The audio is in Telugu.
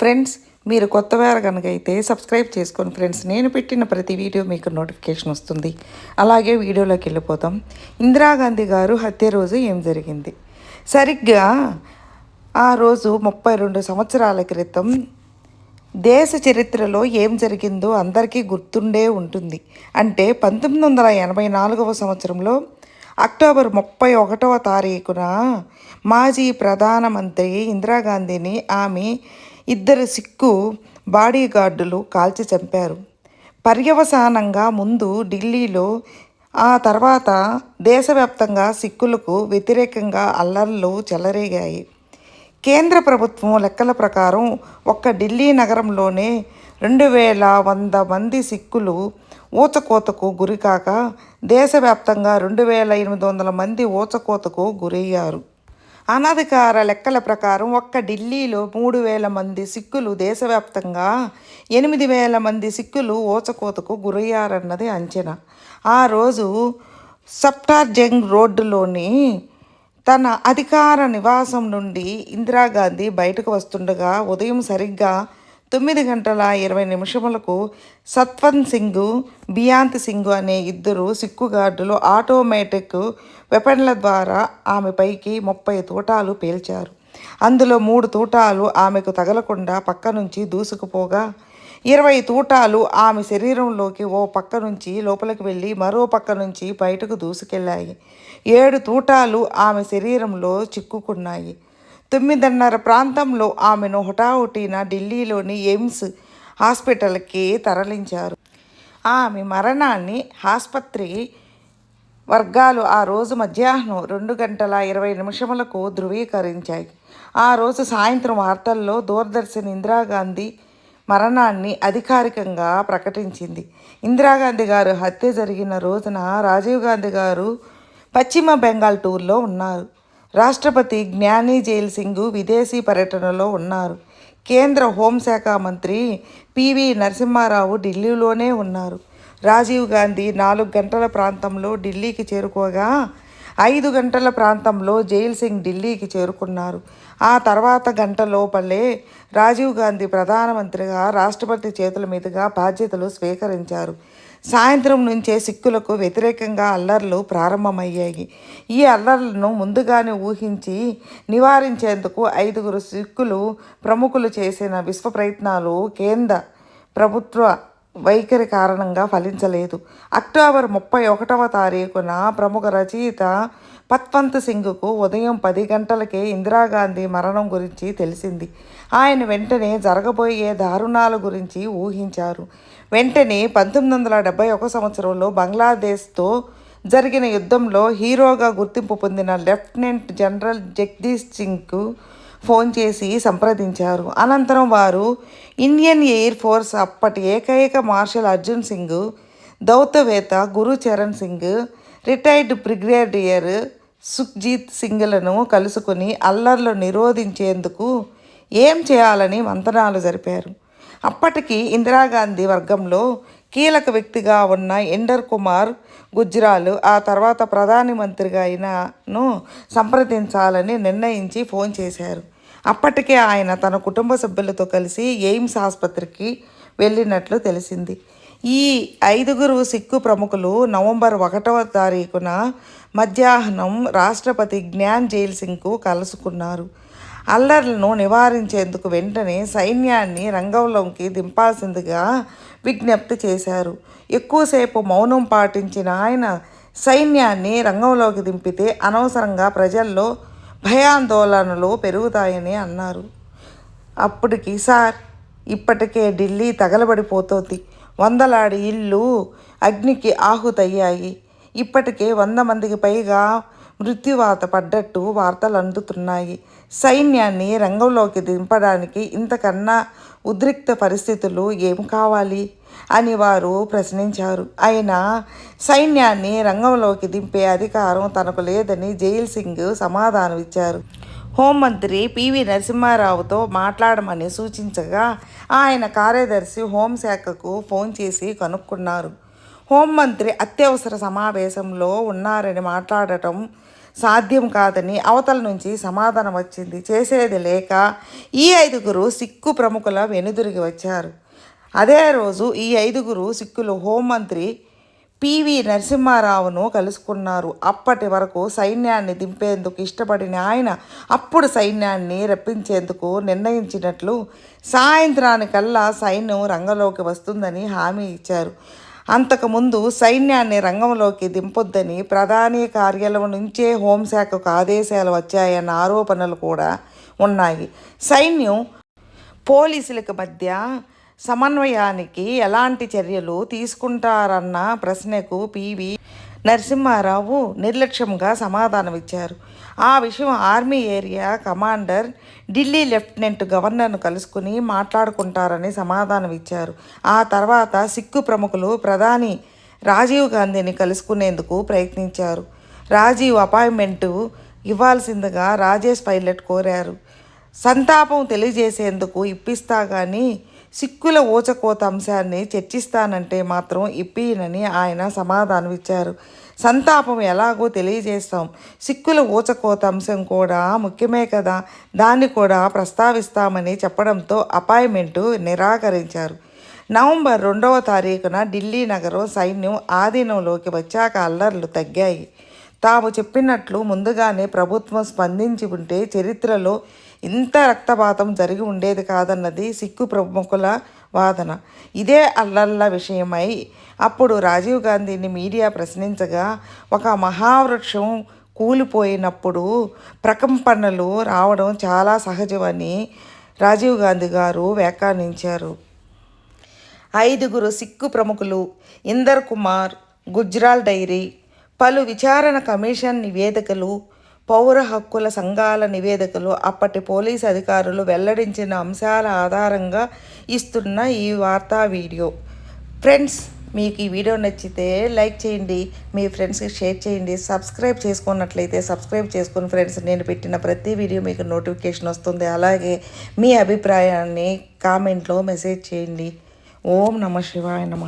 ఫ్రెండ్స్ మీరు కొత్త వారు కనుక అయితే సబ్స్క్రైబ్ చేసుకోండి ఫ్రెండ్స్ నేను పెట్టిన ప్రతి వీడియో మీకు నోటిఫికేషన్ వస్తుంది. అలాగే వీడియోలోకి వెళ్ళిపోతాం. ఇందిరాగాంధీ గారు హత్య రోజు ఏం జరిగింది? సరిగ్గా ఆ రోజు ముప్పై రెండు సంవత్సరాల క్రితం దేశ చరిత్రలో ఏం జరిగిందో అందరికీ గుర్తుండే ఉంటుంది. అంటే పంతొమ్మిది వందల ఎనభై నాలుగవ సంవత్సరంలో అక్టోబర్ ముప్పై ఒకటవ తారీఖున మాజీ ప్రధానమంత్రి ఇందిరాగాంధీని ఆమె ఇద్దరు సిక్కు బాడీగార్డులు కాల్చి చంపారు. పర్యవసానంగా ముందు ఢిల్లీలో ఆ తర్వాత దేశవ్యాప్తంగా సిక్కులకు వ్యతిరేకంగా అల్లర్లు చెలరేగాయి. కేంద్ర ప్రభుత్వం లెక్కల ప్రకారం ఒక్క ఢిల్లీ నగరంలోనే రెండు వేల వంద మంది సిక్కులు ఊచకోతకు గురికాక దేశవ్యాప్తంగా రెండు వేల ఎనిమిది వందల మంది ఊచకోతకు గురయ్యారు. అనధికార లెక్కల ప్రకారం ఒక్క ఢిల్లీలో మూడు వేల మంది సిక్కులు దేశవ్యాప్తంగా ఎనిమిది వేల మంది సిక్కులు ఓచకోతకు గురయ్యారన్నది అంచనా. ఆ రోజు సప్టార్జంగ్ రోడ్డులోని తన అధికార నివాసం నుండి ఇందిరాగాంధీ బయటకు వస్తుండగా ఉదయం సరిగ్గా తొమ్మిది గంటల ఇరవై నిమిషములకు సత్వంత్ సింగ్ బియాంత్ సింగ్ అనే ఇద్దరు సిక్కు గార్డులు ఆటోమేటిక్ వెపన్ల ద్వారా ఆమెపైకి ముప్పై తూటాలు పేల్చారు. అందులో మూడు తూటాలు ఆమెకు తగలకుండా పక్క నుంచి దూసుకుపోగా ఇరవై తూటాలు ఆమె శరీరంలోకి ఓ పక్క నుంచి లోపలికి వెళ్ళి మరో పక్క నుంచి బయటకు దూసుకెళ్ళాయి. ఏడు తూటాలు ఆమె శరీరంలో చిక్కుకున్నాయి. తొమ్మిదిన్నర ప్రాంతంలో ఆమెను హుటాహుటిన ఢిల్లీలోని ఎయిమ్స్ హాస్పిటల్కి తరలించారు. ఆమె మరణాన్ని ఆసుపత్రి వర్గాలు ఆ రోజు మధ్యాహ్నం రెండు గంటల ఇరవై నిమిషములకు ధృవీకరించాయి. ఆ రోజు సాయంత్రం వార్తల్లో దూరదర్శన్ ఇందిరాగాంధీ మరణాన్ని అధికారికంగా ప్రకటించింది. ఇందిరాగాంధీ గారు హత్య జరిగిన రోజున రాజీవ్ గాంధీ గారు పశ్చిమ బెంగాల్ టూర్లో ఉన్నారు. రాష్ట్రపతి జ్ఞాని జైల్ సింగ్ విదేశీ పర్యటనలో ఉన్నారు. కేంద్ర హోంశాఖ మంత్రి పివి నరసింహారావు ఢిల్లీలోనే ఉన్నారు. రాజీవ్ గాంధీ నాలుగు గంటల ప్రాంతంలో ఢిల్లీకి చేరుకోగా ఐదు గంటల ప్రాంతంలో జైల్ సింగ్ ఢిల్లీకి చేరుకున్నారు. ఆ తర్వాత గంట లోపలే రాజీవ్ గాంధీ ప్రధానమంత్రిగా రాష్ట్రపతి చేతుల మీదుగా బాధ్యతలు స్వీకరించారు. సాయంత్రం నుంచే సిక్కులకు వ్యతిరేకంగా అల్లర్లు ప్రారంభమయ్యాయి. ఈ అల్లర్లను ముందుగానే ఊహించి నివారించేందుకు ఐదుగురు సిక్కులు ప్రముఖులు చేసిన విశ్వ ప్రయత్నాలు కేంద్ర ప్రభుత్వ వైఖరి కారణంగా ఫలించలేదు. అక్టోబర్ ముప్పై ఒకటవ తారీఖున ప్రముఖ రచయిత పత్వంత్ సింగ్కు ఉదయం పది గంటలకే ఇందిరాగాంధీ మరణం గురించి తెలిసింది. ఆయన వెంటనే జరగబోయే దారుణాల గురించి ఊహించారు. వెంటనే పంతొమ్మిది వందల డెబ్బై ఒక సంవత్సరంలో బంగ్లాదేశ్తో జరిగిన యుద్ధంలో హీరోగా గుర్తింపు పొందిన లెఫ్టినెంట్ జనరల్ జగదీష్ సింగ్కు ఫోన్ చేసి సంప్రదించారు. అనంతరం వారు ఇండియన్ ఎయిర్ ఫోర్స్ అప్పటి ఏకైక మార్షల్ అర్జున్ సింగ్ దౌత్యవేత్త గురు చరణ్ సింగ్ రిటైర్డ్ బ్రిగేడియర్ సుఖ్జీత్ సింగ్లను కలుసుకుని అల్లర్లు నిరోధించేందుకు ఏం చేయాలని మంతనాలు జరిపారు. అప్పటికి ఇందిరాగాంధీ వర్గంలో కీలక వ్యక్తిగా ఉన్న ఎండర్ కుమార్ గుజ్రాల్ ఆ తర్వాత ప్రధాని మంత్రిగా అయినను సంప్రదించాలని నిర్ణయించి ఫోన్ చేశారు. అప్పటికే ఆయన తన కుటుంబ సభ్యులతో కలిసి ఎయిమ్స్ ఆసుపత్రికి వెళ్ళినట్లు తెలిసింది. ఈ ఐదుగురు సిక్కు ప్రముఖులు నవంబర్ ఒకటవ తారీఖున మధ్యాహ్నం రాష్ట్రపతి జ్ఞాన్ జైల్ సింగ్కు కలుసుకున్నారు. అల్లర్లను నివారించేందుకు వెంటనే సైన్యాన్ని రంగంలోకి దింపాల్సిందిగా విజ్ఞప్తి చేశారు. ఎక్కువసేపు మౌనం పాటించిన ఆయన సైన్యాన్ని రంగంలోకి దింపితే అనవసరంగా ప్రజల్లో భయాందోళనలు పెరుగుతాయని అన్నారు. అప్పటికి సార్ ఇప్పటికే ఢిల్లీ తగలబడిపోతోంది. వందలాడి ఇళ్ళు అగ్నికి ఆహుతయ్యాయి. ఇప్పటికే వంద మందికి పైగా మృత్యువాత పడ్డట్టు వార్తలు అందుతున్నాయి సైన్యాన్ని రంగంలోకి దింపడానికి ఇంతకన్నా ఉద్రిక్త పరిస్థితులు ఏం కావాలి అని వారు ప్రశ్నించారు. అయినా సైన్యాన్ని రంగంలోకి దింపే అధికారం తనకు లేదని జైల్ సింగ్ సమాధానం ఇచ్చారు హోంమంత్రి పివి నరసింహారావుతో మాట్లాడమని సూచించగా ఆయన కార్యదర్శి హోంశాఖకు ఫోన్ చేసి కనుక్కున్నారు. హోంమంత్రి అత్యవసర సమావేశంలో ఉన్నారని మాట్లాడటం సాధ్యం కాదని అవతల నుంచి సమాధానం వచ్చింది. చేసేది లేక ఈ ఐదుగురు సిక్కు ప్రముఖుల వెనుదిరిగి వచ్చారు. అదే రోజు ఈ ఐదుగురు సిక్కులు హోంమంత్రి పివి నరసింహారావును కలుసుకున్నారు. అప్పటి వరకు సైన్యాన్ని దింపేందుకు ఇష్టపడిన ఆయన అప్పుడు సైన్యాన్ని రప్పించేందుకు నిర్ణయించినట్లు సాయంత్రానికల్లా సైన్యం రంగంలోకి వస్తుందని హామీ ఇచ్చారు. అంతకుముందు సైన్యాన్ని రంగంలోకి దింపొద్దని ప్రధాని కార్యాలయం నుంచే హోంశాఖకు ఆదేశాలు వచ్చాయన్న ఆరోపణలు కూడా ఉన్నాయి. సైన్యం పోలీసులకు మధ్య సమన్వయానికి ఎలాంటి చర్యలు తీసుకుంటారన్న ప్రశ్నకు పివి నరసింహారావు నిర్లక్ష్యంగా సమాధానమిచ్చారు. ఆ విషయం army area commander Delhi lieutenant గవర్నర్ను కలుసుకుని మాట్లాడుకుంటారని సమాధానం ఇచ్చారు ఆ తర్వాత సిక్కు ప్రముఖులు ప్రధాని రాజీవ్ గాంధీని కలుసుకునేందుకు ప్రయత్నించారు. రాజీవ్ అపాయింట్మెంటు ఇవ్వాల్సిందిగా రాజేష్ పైలట్ కోరారు. సంతాపం తెలియజేసేందుకు ఇప్పిస్తా కానీ సిక్కుల ఊచకోత అంశాన్ని చర్చిస్తానంటే మాత్రం ఇప్పినని ఆయన సమాధానం ఇచ్చారు సంతాపం ఎలాగో తెలియజేస్తాం. సిక్కుల ఊచకోత అంశం కూడా ముఖ్యమే కదా. దాన్ని కూడా ప్రస్తావిస్తామని చెప్పడంతో అపాయింట్మెంటు నిరాకరించారు. నవంబర్ రెండవ తారీఖున ఢిల్లీ నగరం సైన్యం ఆధీనంలోకి వచ్చాక అల్లర్లు తగ్గాయి. తాము చెప్పినట్లు ముందుగానే ప్రభుత్వం స్పందించి ఉంటే చరిత్రలో ఇంత రక్తపాతం జరిగి ఉండేది కాదన్నది సిక్కు ప్రముఖుల వాదన. ఇదే అల్లల్ల విషయమై అప్పుడు రాజీవ్ గాంధీని మీడియా ప్రశ్నించగా ఒక మహావృక్షం కూలిపోయినప్పుడు ప్రకంపనలు రావడం చాలా సహజమని రాజీవ్ గాంధీ గారు వ్యాఖ్యానించారు. ఐదుగురు సిక్కు ప్రముఖులు ఇందర్ కుమార్ గుజ్రాల్ డైరీ పలు విచారణ కమిషన్ నివేదికలు పౌర హక్కుల సంఘాల నివేదికలు అప్పటి పోలీసు అధికారులు వెల్లడించిన అంశాల ఆధారంగా ఇస్తున్న ఈ వార్తా వీడియో. ఫ్రెండ్స్ మీకు ఈ వీడియో నచ్చితే లైక్ చేయండి మీ ఫ్రెండ్స్కి షేర్ చేయండి సబ్స్క్రైబ్ చేసుకున్నట్లయితే సబ్స్క్రైబ్ చేసుకుని ఫ్రెండ్స్ నేను పెట్టిన ప్రతి వీడియో మీకు నోటిఫికేషన్ వస్తుంది. అలాగే మీ అభిప్రాయాన్ని కామెంట్లో మెసేజ్ చేయండి. ఓం నమ శివాయ నమ.